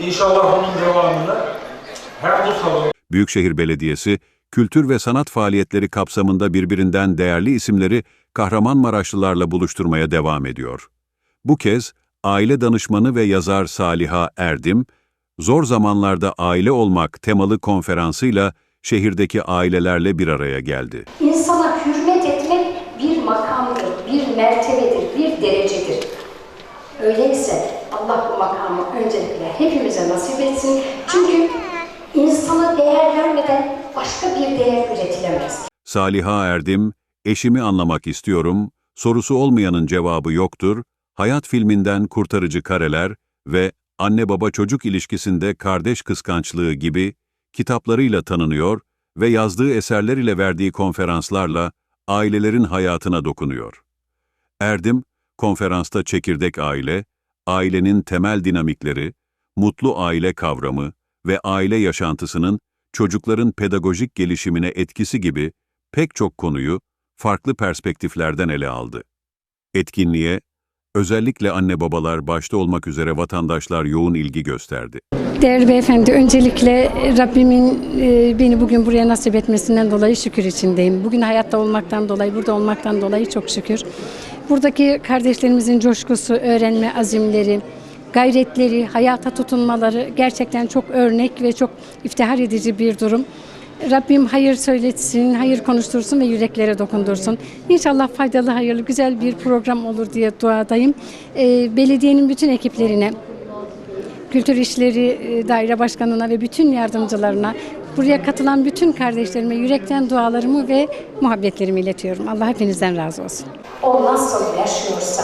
İnşallah onun devamını hem bu salon Büyükşehir Belediyesi, kültür ve sanat faaliyetleri kapsamında birbirinden değerli isimleri Kahramanmaraşlılarla buluşturmaya devam ediyor. Bu kez aile danışmanı ve yazar Saliha Erdim, Zor Zamanlarda Aile Olmak temalı konferansıyla şehirdeki ailelerle bir araya geldi. İnsana hürmet etmek bir makamdır, bir mertebedir, bir derecedir. Öyleyse Allah bu makamı öncelikle hepimize nasip etsin. Çünkü insana değer vermeden başka bir değer üretilemez. Saliha Erdim, eşimi anlamak istiyorum, sorusu olmayanın cevabı yoktur, hayat filminden kurtarıcı kareler ve anne baba çocuk ilişkisinde kardeş kıskançlığı gibi kitaplarıyla tanınıyor ve yazdığı eserler ile verdiği konferanslarla ailelerin hayatına dokunuyor. Erdim, konferansta çekirdek aile, ailenin temel dinamikleri, mutlu aile kavramı ve aile yaşantısının çocukların pedagojik gelişimine etkisi gibi pek çok konuyu farklı perspektiflerden ele aldı. Etkinliğe, özellikle anne babalar başta olmak üzere vatandaşlar yoğun ilgi gösterdi. Değerli beyefendi, öncelikle Rabbimin e, beni bugün buraya nasip etmesinden dolayı şükür içindeyim. Bugün hayatta olmaktan dolayı, burada olmaktan dolayı çok şükür. Buradaki kardeşlerimizin coşkusu, öğrenme azimleri, gayretleri, hayata tutunmaları gerçekten çok örnek ve çok iftihar edici bir durum. Rabbim hayır söyletsin, hayır konuştursun ve yüreklere dokundursun. İnşallah faydalı, hayırlı, güzel bir program olur diye duadayım. E, belediyenin bütün ekiplerine, Kültür İşleri e, Daire Başkanı'na ve bütün yardımcılarına, buraya katılan bütün kardeşlerime yürekten dualarımı ve muhabbetlerimi iletiyorum. Allah hepinizden razı olsun. O nasıl yaşıyorsa